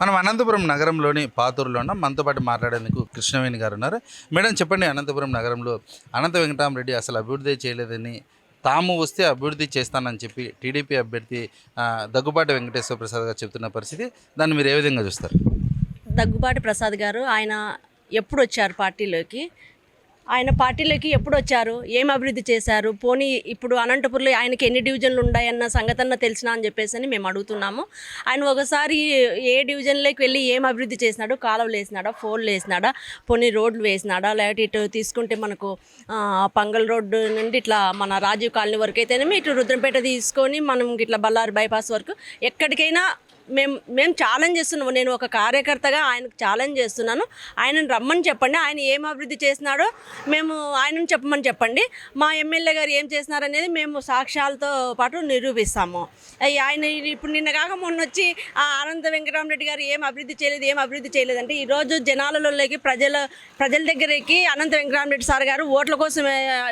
మనం అనంతపురం నగరంలోని పాతూరులో ఉన్నాం. మనతో పాటు మాట్లాడేందుకు కృష్ణవేణి గారు ఉన్నారు. మేడం చెప్పండి అనంతపురం నగరంలో అనంత వెంకటరామరెడ్డి అసలు అభివృద్ధి చేయలేదని తాము వస్తే అభివృద్ధి చేస్తానని చెప్పి టీడీపీ అభ్యర్థి దగ్గుబాటి వెంకటేశ్వర ప్రసాద్ గారు చెప్తున్న పరిస్థితి. దాన్ని మీరు ఏ విధంగా చూస్తారు? దగ్గుబాటి ప్రసాద్ గారు ఆయన ఎప్పుడు వచ్చారు పార్టీలోకి? ఆయన పార్టీలోకి ఎప్పుడు వచ్చారు? ఏం అభివృద్ధి చేశారు? పోనీ ఇప్పుడు అనంతపురంలో ఆయనకి ఎన్ని డివిజన్లు ఉన్నాయన్న సంగతన్న తెలిసినా అని చెప్పేసి అని మేము అడుగుతున్నాము. ఆయన ఒకసారి ఏ డివిజన్లోకి వెళ్ళి ఏం అభివృద్ధి చేసినాడు? కాలువలు వేసినాడా ఫోన్లు వేసినాడా పోనీ రోడ్లు వేసినాడా? లేకపోతే ఇటు తీసుకుంటే మనకు పంగల్ రోడ్డు నుండి ఇట్లా మన రాజీవ్ కాలనీ వరకు అయితేనేమి ఇటు రుద్రంపేట తీసుకొని మనం ఇట్లా బళ్ళారి బైపాస్ వరకు ఎక్కడికైనా మేము మేము ఛాలెంజ్ చేస్తున్నాము. నేను ఒక కార్యకర్తగా ఆయనకు ఛాలెంజ్ చేస్తున్నాను. ఆయనను రమ్మని చెప్పండి. ఆయన ఏం అభివృద్ధి చేసినాడో మేము ఆయనను చెప్పమని చెప్పండి. మా ఎమ్మెల్యే గారు ఏం చేసినారనేది మేము సాక్ష్యాలతో పాటు నిరూపిస్తాము. ఆయన ఇప్పుడు నిన్న కాక మొన్న వచ్చి ఆ అనంత వెంకటరామరెడ్డి గారు ఏం అభివృద్ధి చేయలేదు ఏం అభివృద్ధి చేయలేదంటే ఈరోజు జనాలలోకి ప్రజల ప్రజల దగ్గరికి అనంత వెంకటరామరెడ్డి సార్ గారు ఓట్ల కోసం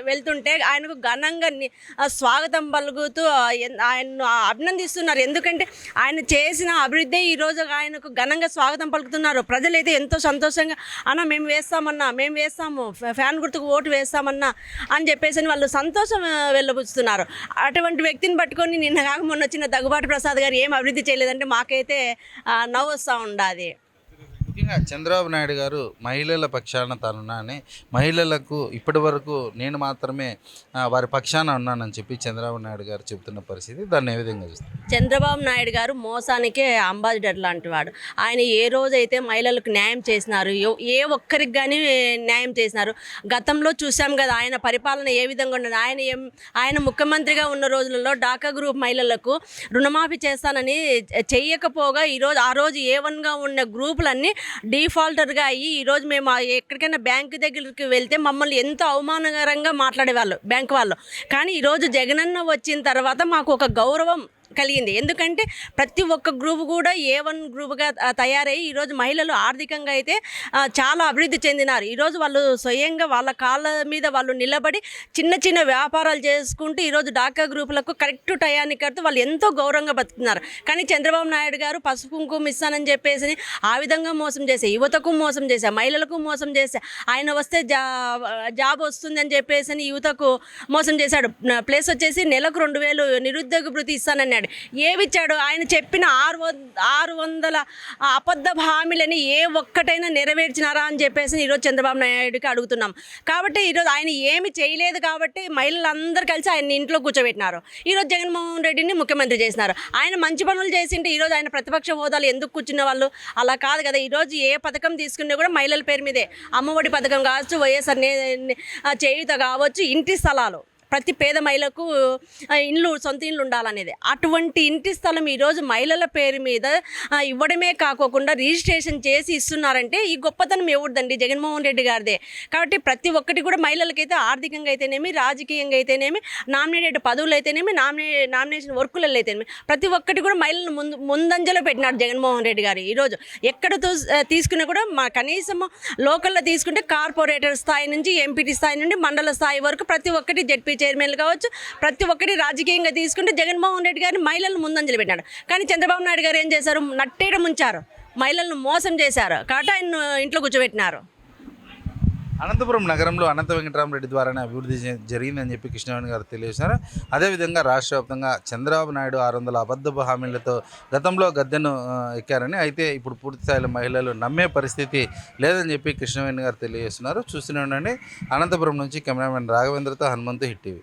వెళ్తుంటే ఆయనకు ఘనంగా ని- స్వాగతం పలుకుతూ ఆ, ఆయన్ను అభినందిస్తున్నారు. ఎందుకంటే ఆయన చేసిన అభివృద్ధి ఈరోజు ఆయనకు ఘనంగా స్వాగతం పలుకుతున్నారు. ప్రజలైతే ఎంతో సంతోషంగా అన్న మేము వేస్తామన్నా మేము వేస్తాము ఫ్యాన్ గుర్తుకు ఓటు వేస్తామన్నా అని చెప్పేసి అని వాళ్ళు సంతోషం వెళ్ళబుచ్చుతున్నారు. అటువంటి వ్యక్తిని పట్టుకొని నిన్న కాక మొన్న వచ్చిన దగ్గుబాటు ప్రసాద్ గారు ఏం అభివృద్ధి చేయలేదంటే మాకైతే నవ్వు వస్తూ ఉండాది. ముఖ్యంగా చంద్రబాబు నాయుడు గారు మహిళల పక్షాన తానున్నానని మహిళలకు ఇప్పటి వరకు నేను మాత్రమే వారి పక్షాన ఉన్నానని చెప్పి చంద్రబాబు నాయుడు గారు చెబుతున్న పరిస్థితి. దాన్ని ఏ విధంగా చూస్తారు? చంద్రబాబు నాయుడు గారు మోసానికే అంబాసిడర్ లాంటి వాడు. ఆయన ఏ రోజైతే మహిళలకు న్యాయం చేసినారు ఏ ఒక్కరికి కానీ న్యాయం చేసినారు గతంలో చూసాం కదా ఆయన పరిపాలన ఏ విధంగా ఉన్నది. ఆయన ఏం ఆయన ముఖ్యమంత్రిగా ఉన్న రోజులలో డాకా గ్రూప్ మహిళలకు రుణమాఫీ చేస్తానని చెయ్యకపోగా ఈరోజు ఆ రోజు ఏ వన్గా ఉన్న గ్రూపులన్నీ డిఫాల్టర్గా అయ్యి ఈరోజు మేము ఎక్కడికైనా బ్యాంకు దగ్గరికి వెళ్తే మమ్మల్ని ఎంతో అవమానకరంగా మాట్లాడేవాళ్ళు బ్యాంక్ వాళ్ళు. కానీ ఈరోజు జగనన్న వచ్చిన తర్వాత మాకు ఒక గౌరవం కలిగింది. ఎందుకంటే ప్రతి ఒక్క గ్రూప్ కూడా ఏ వన్ గ్రూప్గా తయారయ్యి ఈరోజు మహిళలు ఆర్థికంగా అయితే చాలా అభివృద్ధి చెందినారు. ఈరోజు వాళ్ళు స్వయంగా వాళ్ళ కాళ్ళ మీద వాళ్ళు నిలబడి చిన్న చిన్న వ్యాపారాలు చేసుకుంటూ ఈరోజు డాకా గ్రూపులకు కరెక్ట్ టయానికి కడుతూ వాళ్ళు ఎంతో గౌరవంగా బతుకుతున్నారు. కానీ చంద్రబాబు నాయుడు గారు పసుపు కుంకుమ ఇస్తానని చెప్పేసి ఆ విధంగా మోసం చేసే యువతకు మోసం చేసే మహిళలకు మోసం చేసే ఆయన వస్తే జా జాబ్ వస్తుందని చెప్పేసి అని యువతకు మోసం చేశాడు. ప్లేస్ వచ్చేసి నెలకు రెండు వేలు నిరుద్యోగ భృతి ఇస్తానన్నాడు. ఏవి ఏమిచ్చాడు ఆయన చెప్పిన ఆరు ఆరు వందల అబద్ధ హామీలని ఏ ఒక్కటైనా నెరవేర్చినారా అని చెప్పేసి ఈరోజు చంద్రబాబు నాయుడుకి అడుగుతున్నాం. కాబట్టి ఈరోజు ఆయన ఏమి చేయలేదు కాబట్టి మహిళలందరూ కలిసి ఆయన ఇంట్లో కూర్చోబెట్టినారు. ఈరోజు జగన్మోహన్ రెడ్డిని ముఖ్యమంత్రి చేసినారు. ఆయన మంచి పనులు చేసింటే ఈరోజు ఆయన ప్రతిపక్ష హోదాలు ఎందుకు కూర్చున్న వాళ్ళు? అలా కాదు కదా. ఈరోజు ఏ పథకం తీసుకున్నా కూడా మహిళల పేరు మీదే. అమ్మఒడి పథకం కావచ్చు వైఎస్ఆర్ చేయుత చేయూత కావచ్చు ఇంటి స్థలాలు. ప్రతి పేద మహిళకు ఇండ్లు సొంత ఇండ్లు ఉండాలనేది. అటువంటి ఇంటి స్థలం ఈరోజు మహిళల పేరు మీద ఇవ్వడమే కాకోకుండా రిజిస్ట్రేషన్ చేసి ఇస్తున్నారంటే ఈ గొప్పతనం ఎవరిదండి? జగన్మోహన్ రెడ్డి గారిదే. కాబట్టి ప్రతి ఒక్కటి కూడా మహిళలకైతే ఆర్థికంగా అయితేనేమి రాజకీయంగా అయితేనేమి నామినేటెడ్ పదవులు అయితేనేమి నామినే నామినేషన్ వర్కులలో అయితేనేమి ప్రతి ఒక్కటి కూడా మహిళలను ముందు ముందంజలో పెట్టినారు జగన్మోహన్ రెడ్డి గారు ఈరోజు ఎక్కడ తీసుకున్నా కూడా మా కనీసం లోకల్లో తీసుకుంటే కార్పొరేటర్ స్థాయి నుంచి ఎంపీటీ స్థాయి నుండి మండల స్థాయి వరకు ప్రతి ఒక్కటి జడ్పీ చైర్మన్లు కావచ్చు ప్రతి ఒక్కటి రాజకీయంగా తీసుకుంటే జగన్మోహన్ రెడ్డి గారిని మహిళలను ముందంజలు పెట్టాడు. కానీ చంద్రబాబు నాయుడు గారు ఏం చేశారు? నట్టేట ముంచారు. మహిళలను మోసం చేశారు. కాబట్టి ఆయన ఇంట్లో కూర్చోబెట్టినారు. అనంతపురం నగరంలో అనంత వెంకటరామరెడ్డి ద్వారానే అభివృద్ధి జరిగిందని చెప్పి కృష్ణవేణి గారు తెలియజేశారు. అదేవిధంగా రాష్ట్ర వ్యాప్తంగా చంద్రబాబు నాయుడు ఆరు వందల అబద్ధపు హామీలతో గతంలో గద్దెను ఎక్కారని అయితే ఇప్పుడు పూర్తిస్థాయిలో మహిళలు నమ్మే పరిస్థితి లేదని చెప్పి కృష్ణవేణి గారు తెలియజేస్తున్నారు. చూస్తూనే ఉండండి. అనంతపురం నుంచి కెమెరామెన్ రాఘవేంద్రతో హనుమంతు హిట్ టీవీ.